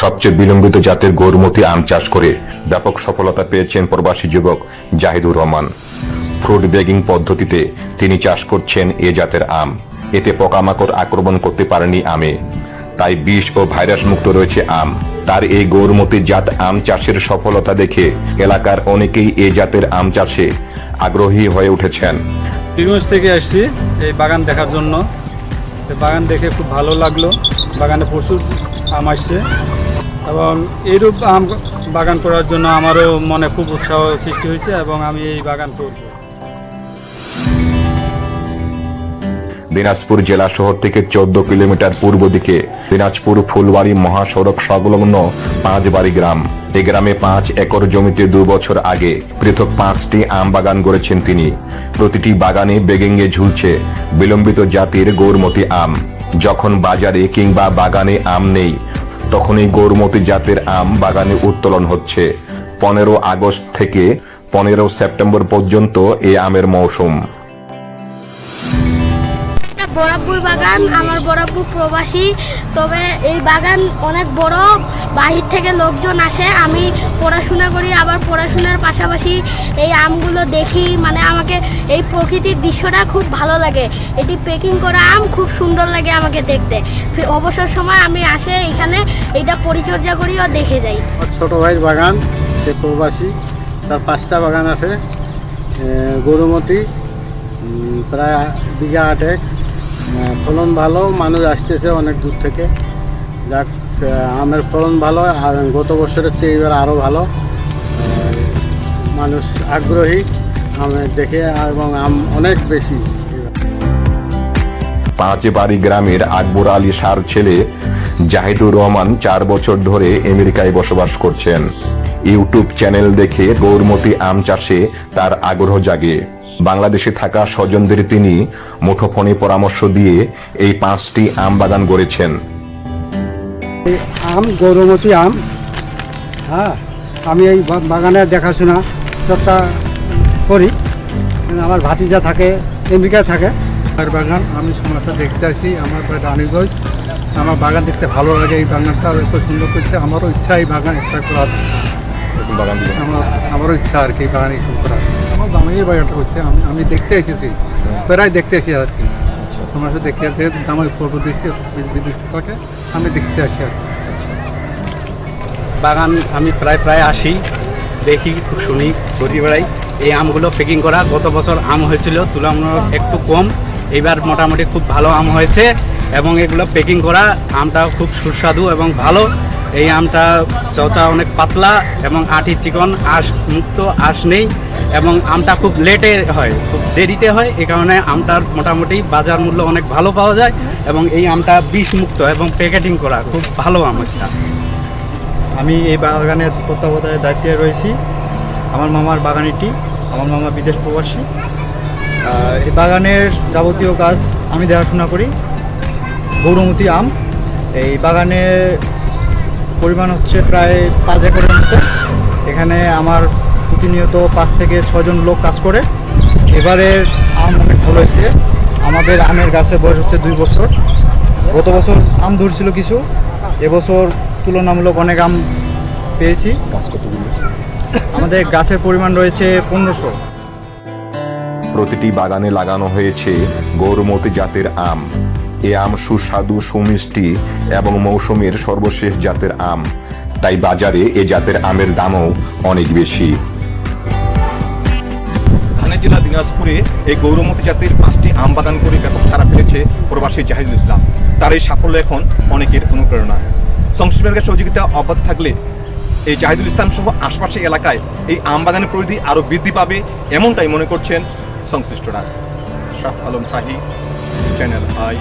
সবচেয়ে বিলম্বিত জাতের গৌরমতি আম চাষ করে ব্যাপক সফলতা পেয়েছেন প্রবাসী যুবক জাহিদুর রহমান। ফ্রুট ব্যাগিং পদ্ধতিতে তিনি চাষ করছেন এ জাতের আম। এতে পোকামাকড় আক্রমণ করতে পারেনি আমে। তাই বিষ ও ভাইরাস মুক্ত রয়েছে আম। তার এই গৌরমতি জাত আম চাষের সফলতা দেখে এলাকার অনেকেই এ জাতের আম চাষে আগ্রহী হয়ে উঠেছেন। বীরগঞ্জ থেকে আসছি এই বাগান দেখার জন্য। বাগান দেখে খুব ভালো লাগল। বাগানে প্রচুর আম আসছে। এবং এইরূপ আম বাগান করার জন্য আমারও মনে খুব উৎসাহ সৃষ্টি হয়েছে এবং আমি এই বাগান করব দিনাজপুর জেলা শহর থেকে চোদ্দ কিলোমিটার পূর্ব দিকে দিনাজপুর ফুলবাড়ি মহাসড়ক সংলগ্ন পাঁচবাড়ি গ্রাম। এ গ্রামে পাঁচ একর জমিতে দু বছর আগে পৃথক পাঁচটি আম বাগান গড়েছেন তিনি। প্রতিটি বাগানে বেগেঙ্গে ঝুলছে বিলম্বিত জাতির গৌরমতি আম। যখন বাজারে কিংবা বাগানে আম নেই, তখনই গৌরমতি জাতের আম বাগানে উত্তোলন হচ্ছে। পনেরো আগস্ট থেকে পনেরো সেপ্টেম্বর পর্যন্ত এই আমের মৌসুম। বরাবর বাগান, আমার বরাবর প্রবাসী। তবে এই বাগান অনেক বড়, বাহির থেকে লোকজন আসে। আমি পড়াশোনা করি, আবার পড়াশোনার পাশাপাশি এই আমগুলো দেখি। মানে আমাকে এই প্রকৃতির দৃশ্যটা খুব ভালো লাগে। এটি প্যাকিং করা আম খুব সুন্দর লাগে আমাকে দেখতে। অবসর সময় আমি আসে এখানে এটা পরিচর্যা করি ও দেখে যাই। ছোট ভাইয়ের বাগান, সে প্রবাসী। তার পাঁচটা বাগান আছে গরুমতি প্রায় বিঘা আটেক। ফলন ভালো, মানুষ আসতেছে অনেক দূর থেকে। যাক আমের ফলন ভালো, আর গত বছরের চেয়ে এবার আরও ভালো। মানুষ আগ্রহী আমের দেখে, এবং আম অনেক বেশি। এবার। পাঁচবাড়ি গ্রামের আকবর আলী সার ছেলে জাহিদুর রহমান চার বছর ধরে আমেরিকায় বসবাস করছেন। ইউটিউব চ্যানেল দেখে গৌরমতি আম চাষে তার আগ্রহ জাগে। বাংলাদেশে থাকা স্বজনদের তিনি মুঠোফোনে পরামর্শ দিয়ে এই পাঁচটি আম বাগান গড়েছেন। আম গৌরমতি আম হ্যাঁ আমি এই বা- বাগানের দেখাশোনা সবটা করি। আমার ভাতিজা থাকে আমেরিকায় থাকে। আর বাগান আমি সময়টা দেখতে আসি আমার রানীগঞ্জ। আমার বাগান দেখতে ভালো লাগে এই বাগানটা এত সুন্দর করছে আমারও ইচ্ছা এই বাগান একটা করার। আমার আমারও ইচ্ছা আর কি বাগান এইসব করার। আমার জামাই এই বাগানটা করছে আমি আমি দেখতে এসেছি প্রায় দেখতে আসি আর কি। তোমার সাথে দেখে আসি জামাই প্রদেশে বিদেশ থাকে আমি দেখতে আসি আর কি। বাগান আমি প্রায় প্রায় আসি দেখি খুব শুনি ঘুরি বেড়াই। এই আমগুলো প্যাকিং করা গত বছর আম হয়েছিল তুলনামূলক একটু কম। এবার মোটামুটি খুব ভালো আম হয়েছে এবং এগুলো প্যাকিং করা আমটা খুব সুস্বাদু এবং ভালো। এই আমটা চচা অনেক পাতলা এবং আটি চিকন, আঁশ মুক্ত, আঁশ নেই এবং আমটা খুব লেটে হয়, খুব দেরিতে হয়। এই কারণে আমটার মোটামুটি বাজার মূল্য অনেক ভালো পাওয়া যায় এবং এই আমটা বিষ মুক্ত এবং প্যাকেটিং করা খুব ভালো আম আমি এই বাগানের তত্ত্বাবধানের দায়িত্বে রয়েছি। আমার মামার বাগানেটি, আমার মামা বিদেশ প্রবাসী। এই বাগানের যাবতীয় কাজ আমি দেখাশোনা করি। গৌরমতি আম, এই বাগানের পরিমাণ হচ্ছে প্রায় পাঁচ একরের মতো। এখানে আমার প্রতিনিয়ত পাঁচ থেকে ছজন লোক কাজ করে। এবারের আম অনেক ভালো হয়েছে। আমাদের আমের গাছের বয়স হচ্ছে দুই বছর। গত বছর আম ধরছিল কিছু, এবছর তুলনামূলক অনেক আম পেয়েছি। আমাদের গাছের পরিমাণ রয়েছে পনেরোশো। প্রতিটি বাগানে লাগানো হয়েছে গৌরমতি জাতের আম। এ আম সুস্বাদু, সুমিষ্টি এবং মৌসুমের সর্বশেষ জাতের আম। তাই বাজারে এ জাতের আমের দামও অনেক বেশি। জেলা দিনাজপুরে এই গৌরমতী জাতির পাঁচটি আম বাগান করে ব্যাপক সারা ফেলেছে প্রবাসী জাহিদুল ইসলাম। তার এই সাফল্য এখন অনেকের অনুপ্রেরণা। সংশ্লিষ্টের সহযোগিতা অব্যাহত থাকলে এই জাহিদুল ইসলাম সহ আশপাশের এলাকায় এই আম বাগানের পরিধি আরও বৃদ্ধি পাবে এমনটাই মনে করছেন সংশ্লিষ্টরা। Shah Alam Shahi channel I